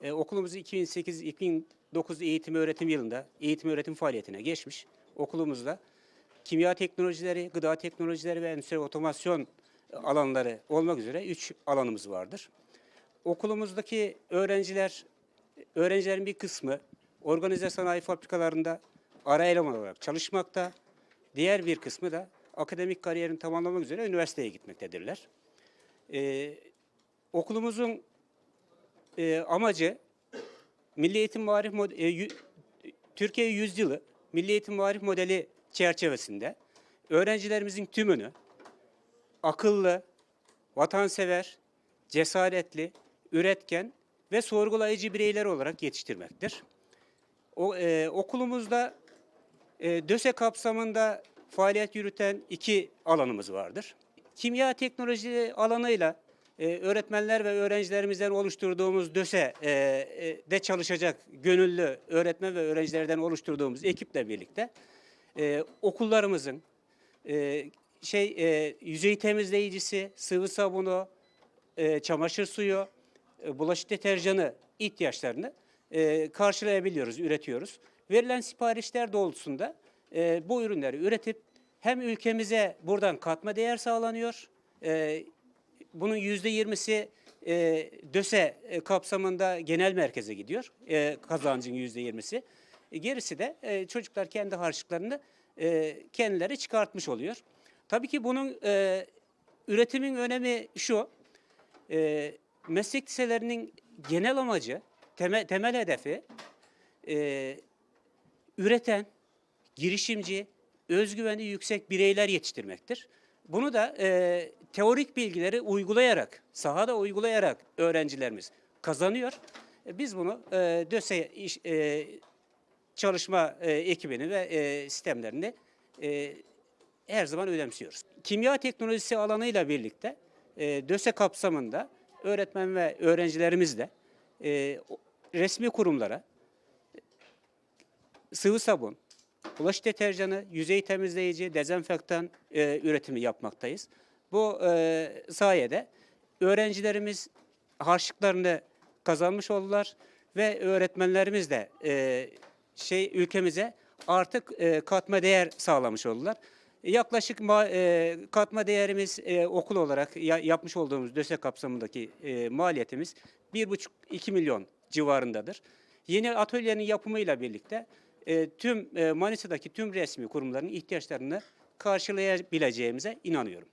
E, okulumuz 2008-2009 eğitim öğretim yılında eğitim öğretim faaliyetine geçmiş. Okulumuzda kimya teknolojileri, gıda teknolojileri ve endüstri otomasyon alanları olmak üzere üç alanımız vardır. Okulumuzdaki öğrenciler, öğrencilerin bir kısmı organize sanayi fabrikalarında ara eleman olarak çalışmakta. Diğer bir kısmı da akademik kariyerini tamamlamak üzere üniversiteye gitmektedirler. Ee, okulumuzun e, amacı Milli Eğitim Marif e, yü- Türkiye Yüzyılı Milli Eğitim Marif Modeli çerçevesinde öğrencilerimizin tümünü akıllı, vatansever, cesaretli, üretken ve sorgulayıcı bireyler olarak yetiştirmektir. O, e, okulumuzda e, DÖSE kapsamında faaliyet yürüten iki alanımız vardır. Kimya teknoloji alanıyla e, öğretmenler ve öğrencilerimizden oluşturduğumuz DÖSE e, e, de çalışacak gönüllü öğretmen ve öğrencilerden oluşturduğumuz ekiple birlikte e, okullarımızın e, şey e, yüzey temizleyicisi, sıvı sabunu, e, çamaşır suyu, e, bulaşık deterjanı ihtiyaçlarını e, karşılayabiliyoruz, üretiyoruz. Verilen siparişler doğrultusunda e, bu ürünleri üretip hem ülkemize buradan katma değer sağlanıyor, e, bunun yüzde yirmisi e, DÖSE e, kapsamında genel merkeze gidiyor, e, kazancın yüzde yirmisi. E, gerisi de e, çocuklar kendi harçlıklarını e, kendileri çıkartmış oluyor. Tabii ki bunun e, üretimin önemi şu, e, meslek liselerinin genel amacı, temel, temel hedefi e, üreten, girişimci, özgüveni yüksek bireyler yetiştirmektir. Bunu da e, teorik bilgileri uygulayarak, sahada uygulayarak öğrencilerimiz kazanıyor. E, biz bunu e, DÖSE iş, e, çalışma e, ekibini ve e, sistemlerini e, her zaman önemsiyoruz. Kimya teknolojisi alanıyla birlikte e, DÖSE kapsamında öğretmen ve öğrencilerimiz de e, resmi kurumlara sıvı sabun, bulaşık deterjanı, yüzey temizleyici, dezenfektan e, üretimi yapmaktayız. Bu e, sayede öğrencilerimiz harçlıklarını kazanmış oldular ve öğretmenlerimiz de e, şey ülkemize artık e, katma değer sağlamış oldular. Yaklaşık ma- e, katma değerimiz e, okul olarak ya- yapmış olduğumuz DÖSE kapsamındaki e, maliyetimiz 1,5-2 milyon civarındadır. Yeni atölyenin yapımıyla birlikte e, tüm e, Manisa'daki tüm resmi kurumların ihtiyaçlarını karşılayabileceğimize inanıyorum.